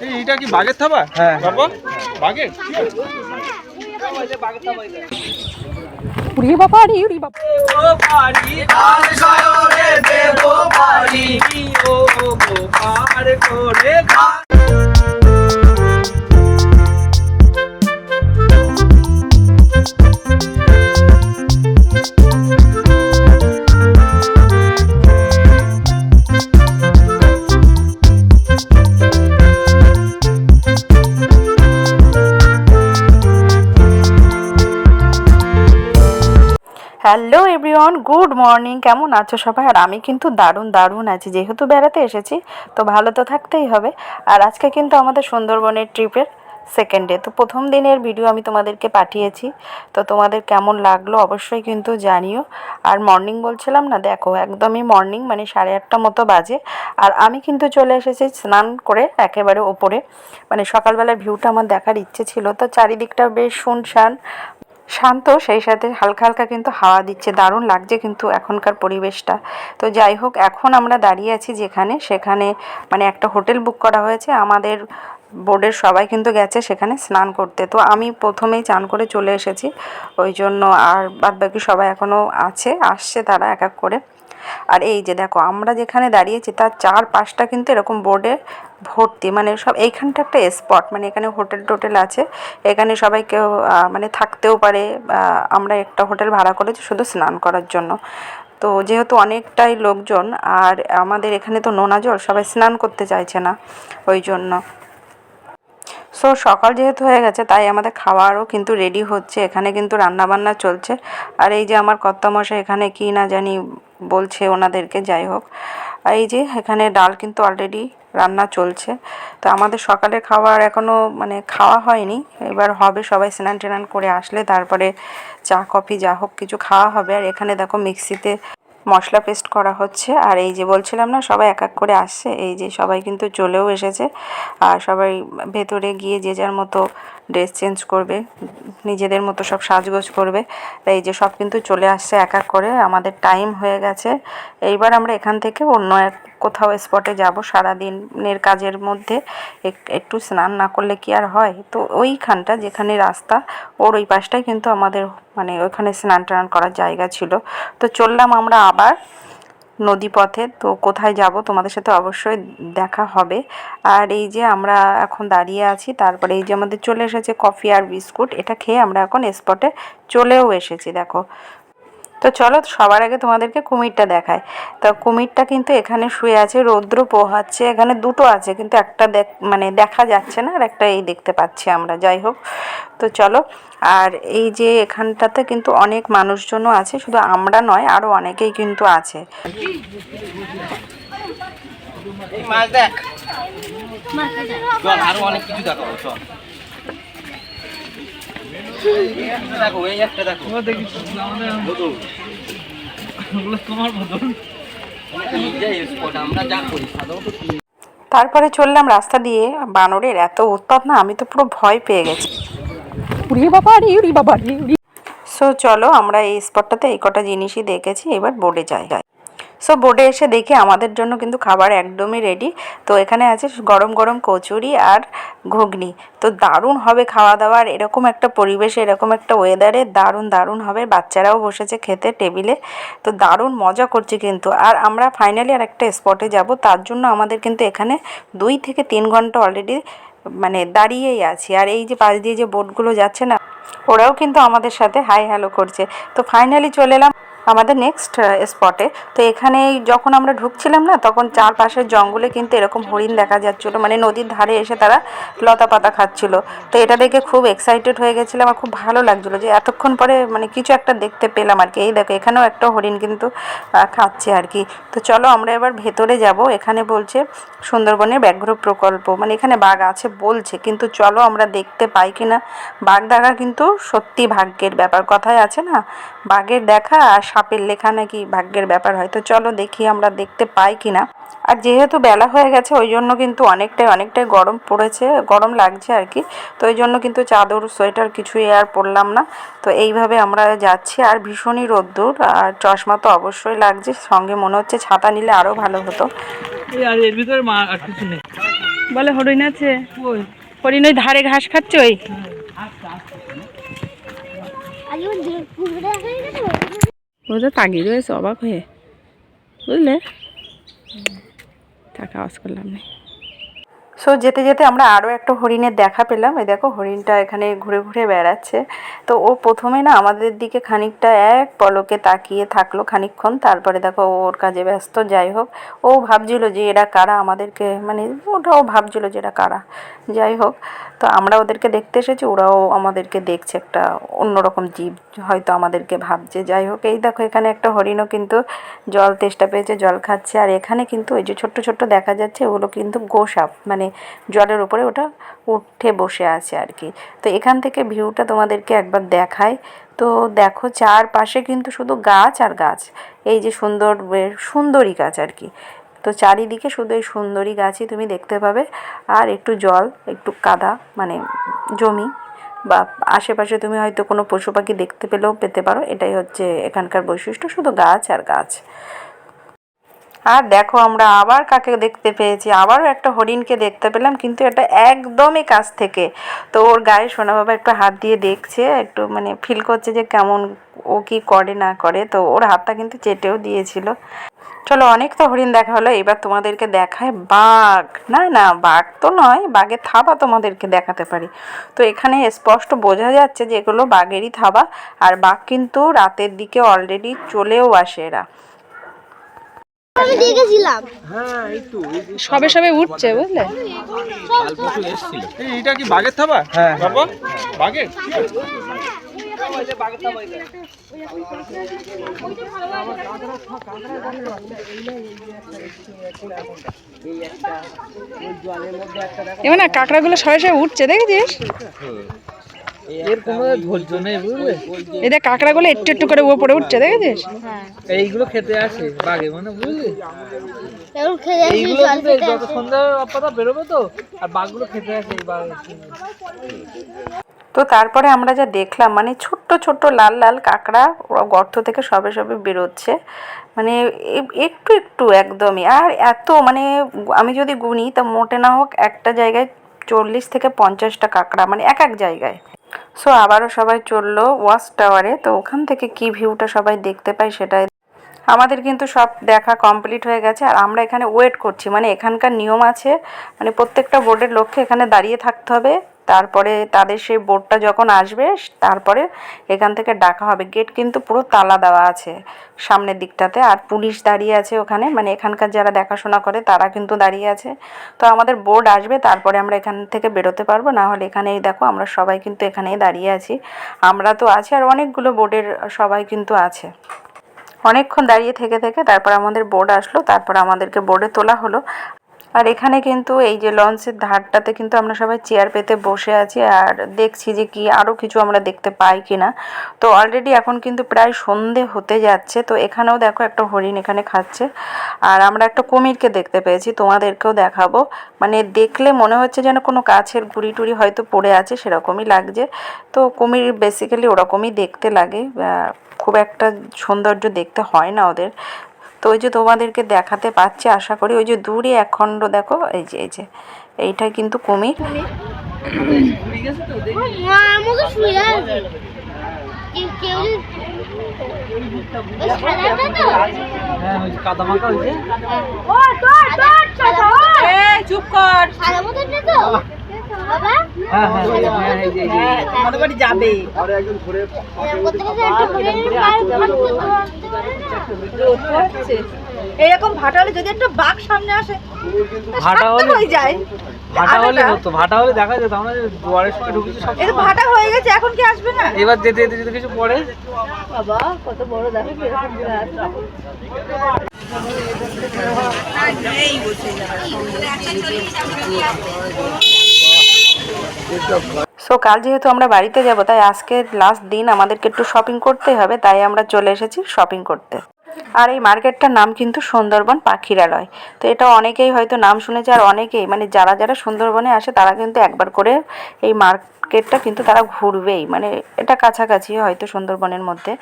এই এটা কি বাঘের থাবা? হ্যাঁ। বাবা বাঘের? উড়ি বাবা রে উড়ি বাবা। Hello everyone, good morning. কেমন আছো সবাই? আর আমি কিন্তু দারুণ দারুণ আছি। যেহেতু বেড়াতে এসেছি, তো ভালো তো থাকতেই হবে। আর আজকে কিন্তু আমাদের সুন্দরবনের ট্রিপের সেকেন্ড ডে তো প্রথম দিনের ভিডিও আমি তোমাদেরকে পাঠিয়েছি। তো তোমাদের কেমন লাগল অবশ্যই কিন্তু জানিও। আর মর্নিং বলছিলাম না, দেখো, একদমই মর্নিং মানে সাড়ে আটটা মতো বাজে। আর আমি কিন্তু চলে এসেছি স্নান করে একেবারে ওপরে। মানে সকালবেলার ভিউটা আমার দেখার ইচ্ছে ছিল। তো চারিদিকটা বেশ শুনশান। শান্ত, সেই সাথে হালকা হালকা কিন্তু হাওয়া দিচ্ছে, দারুণ লাগছে কিন্তু এখনকার পরিবেশটা। তো যাই হোক, এখন আমরা দাঁড়িয়ে আছি যেখানে, সেখানে মানে একটা হোটেল বুক করা হয়েছে, আমাদের বোর্ডের সবাই কিন্তু গেছে সেখানে স্নান করতে। তো আমি প্রথমেই চান করে চলে এসেছি, ওই জন্য আর বাদ বাকি সবাই এখনও আছে, আসছে তারা এক এক করে। আর এই যে দেখো, আমরা যেখানে দাঁড়িয়েছি তার চার পাঁচটা কিন্তু এরকম বোর্ডে ভর্তি মানে সব এইখানটা একটা স্পট মানে এখানে হোটেল টোটেল আছে। এখানে সবাই কেউ মানে থাকতেও পারে আমরা একটা হোটেল ভাড়া করেছি শুধু স্নান করার জন্য। তো যেহেতু অনেকটাই লোকজন, আর আমাদের এখানে তো নোনা জল, সবাই স্নান করতে চাইছে না, ওই জন্য। সো সকাল যেহেতু হয়ে গেছে, তাই আমাদের খাওয়ারও কিন্তু রেডি হচ্ছে, এখানে কিন্তু রান্না বান্না চলছে। আর এই যে আমার কর্তামশাই এখানে কি না জানি বলছে ওনাদেরকে, যাই হোক। এই যে, এখানে ডাল কিন্তু অলরেডি রান্না চলছে। তো আমাদের সকালের খাবার এখনও মানে খাওয়া হয়নি। এবার হবে সবাই স্নান টেনান করে আসলে, তারপরে চা, কফি, যা হোক কিছু খাওয়া হবে। আর এখানে দেখো মিক্সিতে মশলা পেস্ট করা হচ্ছে। আর এই যে বলছিলাম না, সবাই এক এক করে আসছে। এই যে সবাই কিন্তু চলেও এসেছে। আর সবাই ভেতরে গিয়ে যে যার মতো ড্রেস চেঞ্জ করবে, নিজেদের মতো সব সাজগোজ করবে। এই যে সব কিন্তু চলে আসছে এক এক করে, আমাদের টাইম হয়ে গেছে। এইবার আমরা এখান থেকে অন্য এক কোথাও স্পটে যাব সারাদিনের কাজের মধ্যে। এক- একটু স্নান না করলে কি আর হয়? তো ওইখানটা যেখানে রাস্তা, ওর ওই পাশটাই কিন্তু আমাদের মানে ওইখানে স্নান টান করার জায়গা ছিল। তো চললাম আমরা আবার নদীপথে, তো কোথায় যাব তোমাদের সাথে অবশ্যই দেখা হবে। আর এই যে আমরা এখন দাঁড়িয়ে আছি, তারপরে এই যে আমাদের চলে এসেছে কফি আর বিস্কুট, এটা খেয়ে আমরা এখন স্পটে চলেও এসেছি, দেখো। তো চলো সবার আগে তোমাদেরকে কুমিরটা দেখায় তো কুমিরটা কিন্তু এখানে শুয়ে আছে, রৌদ্র পোহাচ্ছে, এখানে দুটো আছে, কিন্তু একটা দেখ মানে দেখা যাচ্ছে না, আর একটা এই দেখতে পাচ্ছি আমরা, যাই হোক। তো চলো, আর এই যে এখানটাতে কিন্তু অনেক মানুষজনও আছে, শুধু আমরা নয় আরও অনেকেই কিন্তু আছে। মাছ দেখ। আরও অনেক কিছু দেখাবো, চল এই একটা দেখো এই একটা দেখো বদল। এই spot, আমরা যা করি সাধারণত তারপরে চললাম রাস্তা দিয়ে বানরের এত উৎপাত না আমি তো পুরো ভয় পেয়ে গেছি। উড়ি বাবা রে উড়ি বাবা রে সো চলো আমরা এই স্পটটাতে এই কটা জিনিসই দেখেছি এবার বোর্ডে যাই। সো বোর্ডে এসে দেখি আমাদের জন্য কিন্তু খাবার একদমই রেডি তো এখানে আছে গরম গরম কচুরি আর ঘুগনি। তো দারুণ হবে খাওয়া দাওয়ার, এরকম একটা পরিবেশে, এরকম একটা ওয়েদারে দারুণ দারুণ হবে। বাচ্চারাও বসেছে খেতে টেবিলে। তো দারুণ মজা করছে কিন্তু। আর আমরা ফাইনালি আর একটা স্পটে যাব। তার জন্য আমাদের কিন্তু এখানে দুই থেকে তিন ঘণ্টা অলরেডি মানে দাঁড়িয়েই আছি। আর এই যে পাশ দিয়ে যে বোটগুলো যাচ্ছে না, ওরাও কিন্তু আমাদের সাথে হাই হ্যালো করছে। তো ফাইনালি চলে এলাম। আমাদের নেক্সট স্পটে তো এখানে যখন আমরা ঢুকছিলাম না, তখন চারপাশের জঙ্গলে কিন্তু এরকম হরিণ দেখা যাচ্ছিল। মানে নদীর ধারে এসে তারা লতা পাতা খাচ্ছিল। তো এটা দেখে খুব এক্সাইটেড হয়ে গেছিল আমার খুব ভালো লাগছিল যে এতক্ষণ পরে মানে কিছু একটা দেখতে পেলাম আর কি। এই দেখো, এখানেও একটা হরিণ কিন্তু খাচ্ছে আর কি। তো চলো আমরা এবার ভেতরে যাব। এখানে বলছে সুন্দরবনের ব্যাঘ্র প্রকল্প। মানে এখানে বাঘ আছে বলছে, কিন্তু চলো আমরা দেখতে পাই কিনা। বাঘ দেখা কিন্তু সত্যি ভাগ্যের ব্যাপার। কথায় আছে না, বাঘের দেখা আর সাপের লেখা নাকি ভাগ্যের ব্যাপার হয়। তো চলো দেখি আমরা দেখতে পাই কিনা। আর যেহেতু বেলা হয়ে গেছে ওই জন্য কিন্তু অনেকটাই অনেকটাই গরম পড়েছে গরম লাগছে আর কি। তো ওই জন্য কিন্তু চাদর সোয়েটার কিছুই আর পরলাম না। তো এইভাবে আমরা যাচ্ছি। আর ভীষণই রোদ্দুর আর চশমা তো অবশ্যই লাগছে। সঙ্গে মনে হচ্ছে ছাতা নিলে আরও ভালো হতো। আর এর ভিতরে মা আর কিছু নেই। বলে হরিণ আছে? হরিণ ওই ধারে ঘাস খাচ্ছে ওই? ও তো তাগিয়ে রয়েছে অবাক হয়ে। বুঝলে? টাকা আওয়াজ করলাম না। সো যেতে যেতে আমরা আরও একটা হরিণের দেখা পেলাম। এই দেখো, হরিণটা এখানে ঘুরে ঘুরে বেড়াচ্ছে। তো ও প্রথমে না আমাদের দিকে খানিকটা এক পলকে তাকিয়ে থাকল খানিকক্ষণ। তারপরে দেখো ওর কাজে ব্যস্ত, যাই হোক। ও ভাবছিল যে এরা কারা? আমাদেরকে মানে ওটাও ভাবছিল যে এরা কারা? যাই হোক, তো আমরা ওদেরকে দেখতে এসেছি। ওরাও আমাদেরকে দেখছে একটা অন্যরকম জীব হয়তো আমাদেরকে ভাবছে। যাই হোক, এই দেখো, এখানে একটা হরিণও কিন্তু জল তেষ্টা পেয়েছে, জল খাচ্ছে। আর এখানে কিন্তু ওই যে ছোট্ট ছোট্ট দেখা যাচ্ছে, ওগুলো কিন্তু গোসাপ। মানে জলের উপরে ওটা উঠে বসে আছে আর কি। তো এখান থেকে ভিউটা তোমাদেরকে একবার দেখায় তো দেখো চারপাশে কিন্তু শুধু গাছ আর গাছ। এই যে সুন্দর সুন্দরী গাছ আর কি। তো চারিদিকে শুধু এই সুন্দরী গাছই তুমি দেখতে পাবে। আর একটু জল, একটু কাদা মানে জমি বা আশেপাশে তুমি হয়তো কোনো পশু পাখি দেখতে পেলেও পেতে পারো। এটাই হচ্ছে এখানকার বৈশিষ্ট্য, শুধু গাছ আর গাছ। আর দেখো আমরা আবার কাকে দেখতে পেয়েছি, আবারও একটা হরিণকে দেখতে পেলাম, কিন্তু এটা একদমই কাছ থেকে। তো ওর গায়ে সোনা বাবা একটু হাত দিয়ে দেখছে, একটু মানে ফিল করছে যে কেমন ও কি করে না করে, তো ওর হাতটা কিন্তু চেটেও দিয়েছিল। চলো অনেক তো হরিণ দেখা হলো, এবার তোমাদেরকে দেখায় বাঘ। না না, বাঘ তো নয়, বাঘের থাবা তোমাদেরকে দেখাতে পারি। তো এখানে স্পষ্ট বোঝা যাচ্ছে যে এগুলো বাঘেরই থাবা, আর বাঘ কিন্তু রাতের দিকে অলরেডি চলেও আসে এরা। আমি দেখেছিলাম সবে সবে উঠছে বুঝলে? এটা কি বাঘের থাবা? হ্যাঁ। বাবা বাঘের এবার না কাঁকড়াগুলো সবে সবে উঠছে দেখেছিস? এর কোনো ধৈর্য নেই বুঝলে? কাঁকড়াগুলো একটু একটু করে উপরে উঠছে দেখেছিস? এইগুলো খেতে আসে বাঘে মানে বুঝলি? এখন খেয়ে যাচ্ছি এইগুলো যত বেরোবে তো আর বাঘগুলো খেতে আসে এই বাঘ তো তারপরে আমরা যা দেখলাম মানে ছোট্ট ছোট্ট লাল লাল কাঁকড়া ওরা গর্ত থেকে সবে সবে বেরোচ্ছে। মানে এ- একটু একটু একদমই। আর এত মানে আমি যদি গুনি তা মোটে না হোক একটা জায়গায় চল্লিশ থেকে পঞ্চাশটা কাঁকড়া মানে এক এক জায়গায়। সো আবারও সবাই চলল ওয়াচ টাওয়ারে তো ওখান থেকে কি ভিউটা সবাই দেখতে পাই সেটাই। আমাদের কিন্তু সব দেখা কমপ্লিট হয়ে গেছে। আর আমরা এখানে ওয়েট করছি। মানে এখানকার নিয়ম আছে। মানে প্রত্যেকটা বোর্ডের লক্ষ্যে এখানে দাঁড়িয়ে থাকতে হবে। তারপরে তাদের সেই বোর্ডটা যখন আসবে, তারপরে এখান থেকে ডাকা হবে। গেট কিন্তু পুরো তালা দেওয়া আছে সামনের দিকটাতে। আর পুলিশ দাঁড়িয়ে আছে ওখানে। মানে এখানকার যারা দেখাশোনা করে, তারা কিন্তু দাঁড়িয়ে আছে। তো আমাদের বোর্ড আসবে, তারপরে আমরা এখান থেকে বেরোতে পারব। না হলে এখানেই দেখো, আমরা সবাই কিন্তু এখানেই দাঁড়িয়ে আছি। আমরা তো আছি, আর অনেকগুলো বোর্ডের সবাই কিন্তু আছে। অনেকক্ষণ দাঁড়িয়ে থেকে থেকে তারপর আমাদের বোর্ড আসলো। তারপর আমাদেরকে বোর্ডে তোলা হলো। আর এখানে কিন্তু এই যে লঞ্চের ধারটাতে কিন্তু আমরা সবাই চেয়ার পেতে বসে আছি আর দেখছি যে কি আরও কিছু আমরা দেখতে পাই কিনা। তো অলরেডি এখন কিন্তু প্রায় সন্ধে হতে যাচ্ছে। তো এখানেও দেখো একটা হরিণ এখানে খাচ্ছে। আর আমরা একটা কুমিরকে দেখতে পেয়েছি, তোমাদেরকেও দেখাবো। মানে দেখলে মনে হচ্ছে যেন কোনো কাছের গুড়ি টুড়ি হয়তো পড়ে আছে, সেরকমই লাগছে। তো কুমির বেসিক্যালি ওরকমই দেখতে লাগে। খুব একটা সৌন্দর্য দেখতে হয় না ওদের। তো ওই যে তোমাদেরকে দেখাতে পাচ্ছি আশা করি ওই যে দূরে একখণ্ড দেখো এই যে এই যে এইটা কিন্তু কুমির। হ্যাঁ ওই যে কাদা মাখা হয়েছে। চুপ কর। এই এই এই যাবে। এইরকম ভাটা হলে যদি একটা বাঘ সামনে আসে ভাটা হলে হয়ে যায়। ভাটা হলে হতো ভাটা হলে দেখা যেত আমরা যে দুয়ারের সময় ঢুকেছি সব এই তো ভাটা হয়ে গেছে এখন কি আসবে না? এবার যেতে যেতে যদি কিছু পড়ে বাবা কত বড় দেখো কীরকম গাছ। সো কাল যেহেতু আমরা বাড়িতে যাব, তাই আজকে লাস্ট দিন আমাদেরকে একটু শপিং করতে হবে, তাই আমরা চলে এসেছি শপিং করতে। আর এই মার্কেটটার নাম কিন্তু সুন্দরবন পাখিরালয়। তো এটা অনেকেই হয়তো নাম শুনেছে আর অনেকেই মানে যারা যারা সুন্দরবনে আসে তারা কিন্তু একবার করে এই মার্কেটটা কিন্তু তারা ঘুরবেই। মানে এটা কাছাকাছি হয়তো সুন্দরবনের মধ্যে।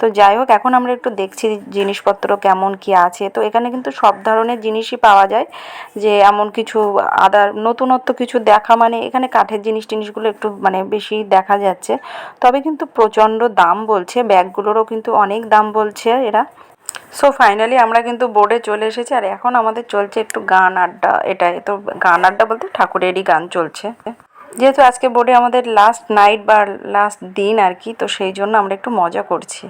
তো যাই হোক, এখন আমরা একটু দেখছি জিনিসপত্র কেমন কি আছে। তো এখানে কিন্তু সব ধরনের জিনিসই পাওয়া যায়। যে এমন কিছু আদার, নতুনত্ব কিছু দেখা মানে এখানে কাঠের জিনিস টিনিসগুলো একটু মানে বেশি দেখা যাচ্ছে। তবে কিন্তু প্রচণ্ড দাম বলছে। ব্যাগগুলোরও কিন্তু অনেক দাম বলছে এরা। সো ফাইনালি আমরা কিন্তু বোর্ডে চলে এসেছি আর এখন আমাদের চলছে একটু গান আড্ডা, এটাই। তো গান আড্ডা বলতে ঠাকুরেরই গান চলছে। যেহেতু আজকে বোর্ডে আমাদের লাস্ট নাইট বা লাস্ট দিন আর কি, তো সেই জন্য আমরা একটু মজা করছি।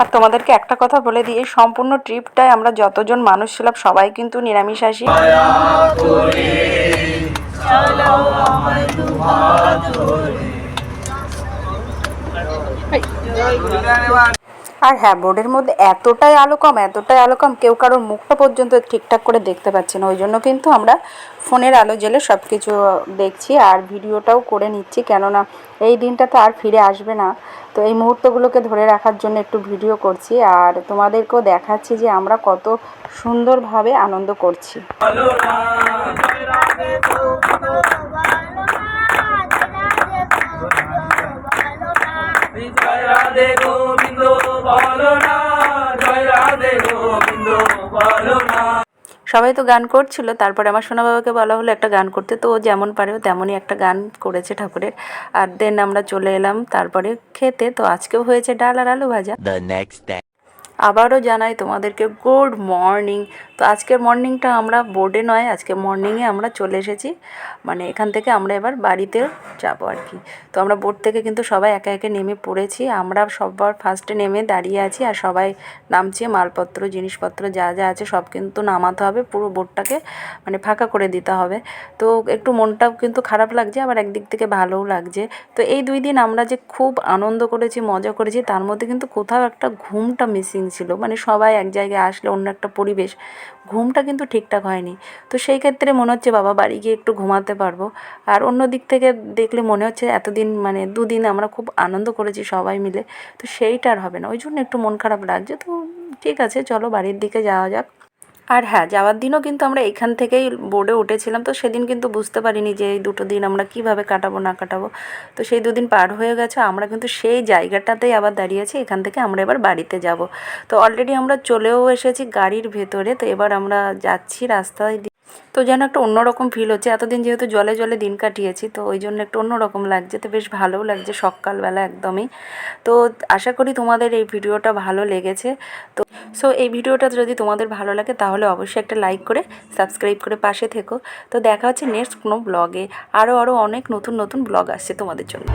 আর তোমাদেরকে একটা কথা বলে দিই, এই সম্পূর্ণ ট্রিপটায় আমরা যতজন মানুষ ছিলাম, সবাই কিন্তু আর হ্যাঁ বোর্ডের মধ্যে এতটাই আলো কম এতটাই আলো কম কেউ কারোর মুখটা পর্যন্ত ঠিকঠাক করে দেখতে পাচ্ছে না। ওই জন্য কিন্তু আমরা ফোনের আলো জ্বেলে সব কিছু দেখছি আর ভিডিওটাও করে নিচ্ছি। কেননা এই দিনটা তো আর ফিরে আসবে না। তো এই মুহূর্তগুলোকে ধরে রাখার জন্য একটু ভিডিও করছি আর তোমাদেরকেও দেখাচ্ছি যে আমরা কত সুন্দরভাবে আনন্দ করছি। জয় রাধে গোবিন্দ বলো না জয় রাধে গোবিন্দ বলো না। সবাই তো গান করছিল তারপরে আমার সোনা বাবাকে বলা হলো একটা গান করতে তো ও যেমন পারে ও তেমনই একটা গান করেছে ঠাকুরের। আর দেন আমরা চলে এলাম তারপরে খেতে তো আজকেও হয়েছে ডাল আর আলু ভাজা। আবারও জানাই তোমাদেরকে গুড মর্নিং তো আজকের মর্নিংটা আমরা বোর্ডে নয়, আজকে মর্নিংয়ে আমরা চলে এসেছি। মানে এখান থেকে আমরা এবার বাড়িতে যাব আর কি। তো আমরা বোর্ড থেকে কিন্তু সবাই একে একে নেমে পড়েছি। আমরা সবার ফার্স্টে নেমে দাঁড়িয়ে আছি আর সবাই নামছে, মালপত্র, জিনিসপত্র যা যা আছে সব কিন্তু নামাতে হবে। পুরো বোর্ডটাকে মানে ফাঁকা করে দিতে হবে। তো একটু মনটাও কিন্তু খারাপ লাগছে, আবার একদিক থেকে ভালোও লাগছে। তো এই দুই দিন আমরা যে খুব আনন্দ করেছি, মজা করেছি, তার মধ্যে কিন্তু কোথাও একটা ঘুমটা মিসিং ছিল। মানে সবাই এক জায়গায় আসলে অন্য একটা পরিবেশ ঘুমটা কিন্তু ঠিকঠাক হয়নি। তো সেই ক্ষেত্রে মনে হচ্ছে বাবা বাড়ি গিয়ে একটু ঘুমাতে পারব। আর অন্য দিক থেকে দেখলে মনে হচ্ছে এতদিন মানে দুদিন আমরা খুব আনন্দ করেছি সবাই মিলে। তো সেইটা আর হবে না। ওই জন্য একটু মন খারাপ লাগছে। তো ঠিক আছে, চলো বাড়ির দিকে যাওয়া যাক। আর হ্যাঁ যাওয়ার দিনও কিন্তু আমরা এখান থেকেই বোর্ডে উঠেছিলাম, তো সেদিন কিন্তু বুঝতে পারিনি যে এই দুটো দিন আমরা কীভাবে কাটাবো, না কাটাবো তো সেই দুদিন পার হয়ে গেছে, আমরা কিন্তু সেই জায়গাটাতেই আবার দাঁড়িয়েছি এখান থেকে আমরা এবার বাড়িতে যাব তো অলরেডি আমরা চলেও এসেছি গাড়ির ভেতরে, তো এবার আমরা যাচ্ছি রাস্তায়। তো যেন একটা অন্যরকম ফিল হচ্ছে। এতদিন যেহেতু জলে জলে দিন কাটিয়েছি, তো ওই জন্য একটু অন্যরকম লাগছে। তো বেশ ভালোও লাগছে সকালবেলা একদমই। তো আশা করি তোমাদের এই ভিডিওটা ভালো লেগেছে। তো সো এই ভিডিওটা যদি তোমাদের ভালো লাগে, তাহলে অবশ্যই একটা লাইক করে সাবস্ক্রাইব করে পাশে থেকো। তো দেখা হচ্ছে নেক্সট কোনো ব্লগে আরও আরও অনেক নতুন নতুন ব্লগ আসছে তোমাদের জন্য।